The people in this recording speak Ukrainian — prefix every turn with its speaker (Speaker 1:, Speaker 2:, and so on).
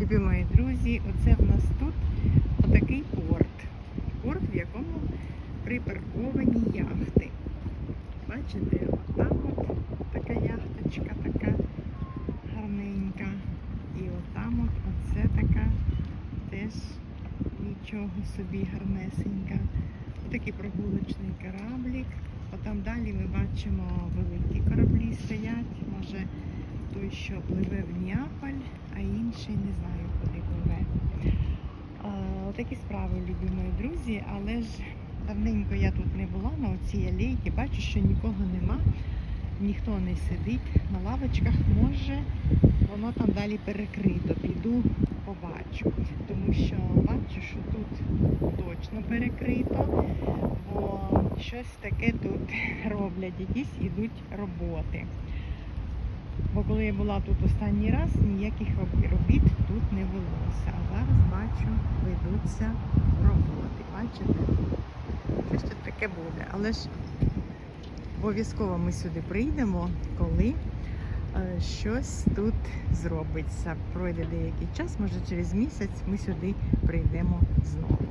Speaker 1: Любі мої друзі, оце в нас тут отакий порт. Порт, в якому припарковані яхти. Бачите, отам от така яхточка така гарненька. І отам от оце така теж нічого собі гарнесенька. Отакий прогулочний кораблік. Отам далі ми бачимо великі кораблі стоять. Може той, що пливе в Неаполь, а інший не знаю, куди пливе. Отакі справи, любі мої друзі, але ж давненько я тут не була на оцій алейці, бачу, що нікого нема, ніхто не сидить на лавочках, може воно там далі перекрито. Піду побачу, тому що бачу, що тут точно перекрито, бо щось таке тут роблять, якісь ідуть роботи. Бо коли я була тут останній раз, ніяких робіт тут не велося. А зараз бачу, ведуться роботи. Бачите? Щось тут таке буде. Але ж обов'язково ми сюди прийдемо, коли е, щось тут зробиться. Пройде деякий час, може через місяць ми сюди прийдемо знову.